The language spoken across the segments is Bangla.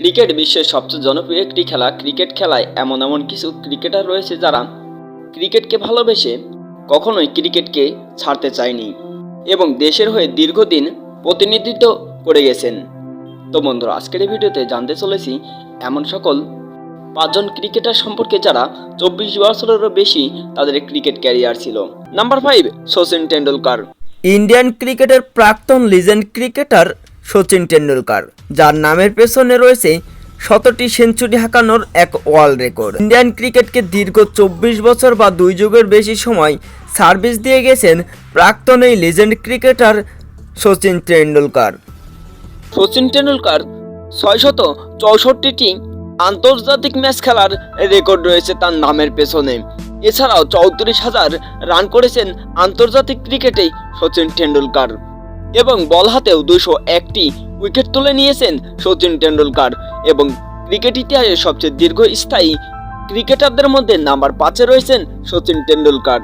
ক্রিকেট বিশ্বের সবচেয়ে জনপ্রিয় একটি খেলা ক্রিকেট খেলায় এমন এমন কিছু ক্রিকেটার রয়েছে যারা ক্রিকেটকে ভালোবেসে কখনোই ক্রিকেটকে ছাড়তে চায়নি এবং দেশের হয়ে দীর্ঘদিন প্রতিনিধিত্ব করে গেছেন। তো বন্ধুরা, আজকের এই ভিডিওতে জানতে চলেছি এমন সকল পাঁচজন ক্রিকেটার সম্পর্কে যারা চব্বিশ বছরেরও বেশি তাদের ক্রিকেট ক্যারিয়ার ছিল। Number five Sachin Tendulkar Indian ক্রিকেটের প্রাক্তন লিজেন্ড ক্রিকেটার সচিন টেন্ডুলকার, যার নামের পেছনে রয়েছে শতটি সেঞ্চুরি হাঁকানোর এক ওয়ার্ল্ড রেকর্ড। ইন্ডিয়ান ক্রিকেটকে দীর্ঘ চব্বিশ বছর বা দুই যুগের বেশি সময় সার্ভিস দিয়ে গেছেন প্রাক্তন এই লিজেন্ড ক্রিকেটার সচিন টেন্ডুলকার। সচিন টেন্ডুলকার ছয়শত চৌষট্টিটি আন্তর্জাতিক ম্যাচ খেলার রেকর্ড রয়েছে তার নামের পেছনে। এছাড়াও চৌত্রিশ হাজার রান করেছেন আন্তর্জাতিক ক্রিকেটে সচিন টেন্ডুলকার। এবং বল হাতেও দুশো একটি উইকেট তুলে নিয়েছেন সচিন টেন্ডুলকার এবং ক্রিকেট ইতিহাসে সবচেয়ে দীর্ঘস্থায়ী ক্রিকেটারদের মধ্যে নাম্বার পাঁচে রয়েছেন Sachin Tendulkar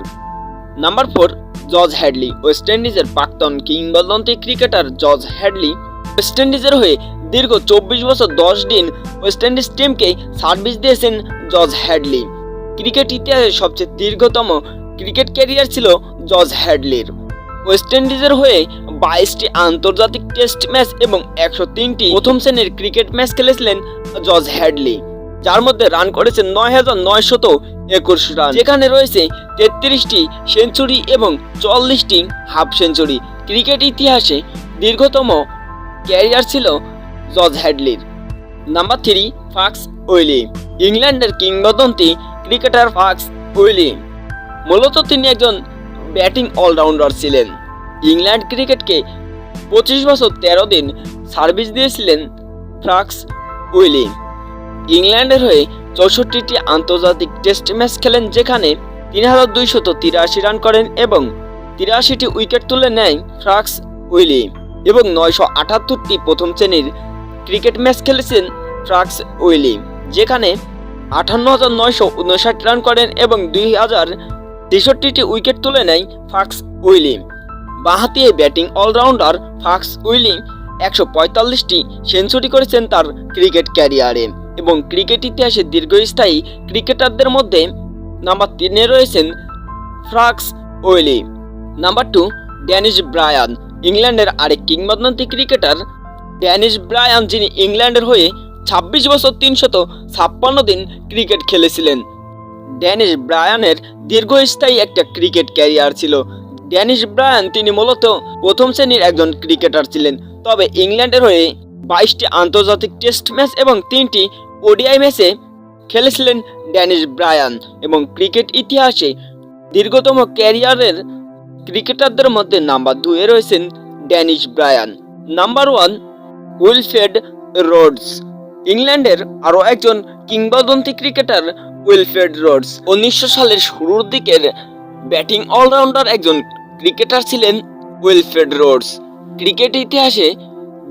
number four, George Headley, West ইন্ডিজের প্রাক্তন কিংবদন্তি ক্রিকেটার জর্জ হ্যাডলি ওয়েস্ট ইন্ডিজের হয়ে দীর্ঘ চব্বিশ বছর দশ দিন ওয়েস্ট ইন্ডিজ টিমকে সার্ভিস দিয়েছেন জর্জ হ্যাডলি। ক্রিকেট ইতিহাসে সবচেয়ে দীর্ঘতম ক্রিকেট ক্যারিয়ার ছিল জর্জ হ্যাডলির। ওয়েস্ট ইন্ডিজের হয়ে বাইশটি আন্তর্জাতিক টেস্ট ম্যাচ এবং একশো তিনটি প্রথম শ্রেণির ক্রিকেট ম্যাচ খেলেছিলেন জর্জ হ্যাডলি, যার মধ্যে রান করেছেন নয় হাজার নয়শত একুশ রান। যেখানে রয়েছে তেত্রিশটি সেঞ্চুরি এবং চল্লিশটি হাফ সেঞ্চুরি। ক্রিকেট ইতিহাসে দীর্ঘতম ক্যারিয়ার ছিল জজ হ্যাডলির। নাম্বার থ্রি, ফাক্স ওয়েলি ইংল্যান্ডের কিংবদন্তি ক্রিকেটার ফাক্স ওয়েলি মূলত তিনি একজন ব্যাটিং অলরাউন্ডার ছিলেন। ইংল্যান্ড ক্রিকেটকে পঁচিশ বছর তেরো দিন সার্ভিস দিয়েছিলেন ফ্রাক্স উইলি। ইংল্যান্ডের হয়ে চৌষট্টিটি আন্তর্জাতিক টেস্ট ম্যাচ খেলেন, যেখানে তিন হাজার দুইশত তিরাশি রান করেন এবং তিরাশিটি উইকেট তুলে নেয় ফ্রাক্স উইলি এবং নয়শো আটাত্তরটি প্রথম শ্রেণির ক্রিকেট ম্যাচ খেলেছেন ফ্রাক্স উইলি, যেখানে আটান্ন হাজার নয়শো উনষাট রান করেন এবং দুই হাজার তেষট্টিটি উইকেট তুলে নেয় ফ্রাক্স উইলি। বাঁহাতি এই ব্যাটিং অলরাউন্ডার ফাক্স উইলিং একশো পঁয়তাল্লিশটি সেঞ্চুরি করেছেন তার ক্রিকেট ক্যারিয়ারে এবং ক্রিকেট ইতিহাসে দীর্ঘস্থায়ী ক্রিকেটারদের মধ্যে নাম্বার তিনে রয়েছেন Frank Woolley number two, Dennis Brian, ইংল্যান্ডের আরেক কিংবদন্তি ক্রিকেটার। ড্যানিশ ব্রায়ান, যিনি ইংল্যান্ডের হয়ে ছাব্বিশ বছর তিনশত ছাপ্পান্ন দিন ক্রিকেট খেলেছিলেন। ড্যানিশ ব্রায়ানের দীর্ঘস্থায়ী একটা ক্রিকেট ক্যারিয়ার ছিল। ড্যানিশ ব্রায়ান তিনি মূলত প্রথম শ্রেণির একজন ক্রিকেটার ছিলেন। তবে ইংল্যান্ডের হয়ে বাইশটি আন্তর্জাতিক টেস্ট ম্যাচ এবং তিনটি ওডিআই ম্যাচে খেলেছিলেন ড্যানিশ ব্রায়ান এবং ক্রিকেট ইতিহাসে দীর্ঘতম ক্যারিয়ারের ক্রিকেটারদের মধ্যে নাম্বার দুয়ে রয়েছেন Dennis Brian. Number one Wilfred Rhodes. ইংল্যান্ডের আরও একজন কিংবদন্তি ক্রিকেটার উইলফেড রোডস। উনিশশো সালের শুরুর দিকের ব্যাটিং অলরাউন্ডার একজন ক্রিকেটার ছিলেন উইলফ্রেড রোডস। ক্রিকেট ইতিহাসে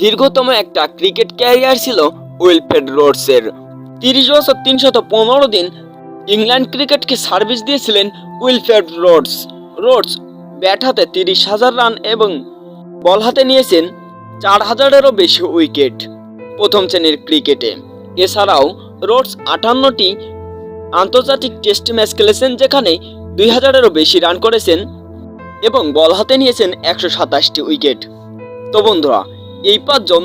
দীর্ঘতম একটা ক্রিকেট ক্যারিয়ার ছিল উইলফ্রেড রোডসের। তিরিশ বছর তিনশত পনেরো দিন ইংল্যান্ড ক্রিকেটকে সার্ভিস দিয়েছিলেন উইলফ্রেড রোডস। রোডস ব্যাট হাতে তিরিশ হাজার রান এবং বল হাতে নিয়েছেন চার হাজারেরও বেশি উইকেট প্রথম শ্রেণির ক্রিকেটে। এছাড়াও রোডস আটান্নটি আন্তর্জাতিক টেস্ট ম্যাচ খেলেছেন যেখানে দুই হাজারেরও বেশি রান করেছেন এবং বল হাতে নিয়েছেন একশো সাতাশটি উইকেট। তো বন্ধুরা, এই পাঁচজন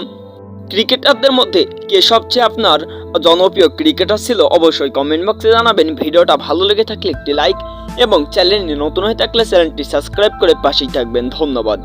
ক্রিকেটারদের মধ্যে কে সবচেয়ে আপনার জনপ্রিয় ক্রিকেটার ছিল অবশ্যই কমেন্ট বক্সে জানাবেন। ভিডিওটা ভালো লেগে থাকলে একটি লাইক এবং চ্যানেলটি নতুন হয়ে থাকলে চ্যানেলটি সাবস্ক্রাইব করে পাশেই থাকবেন। ধন্যবাদ।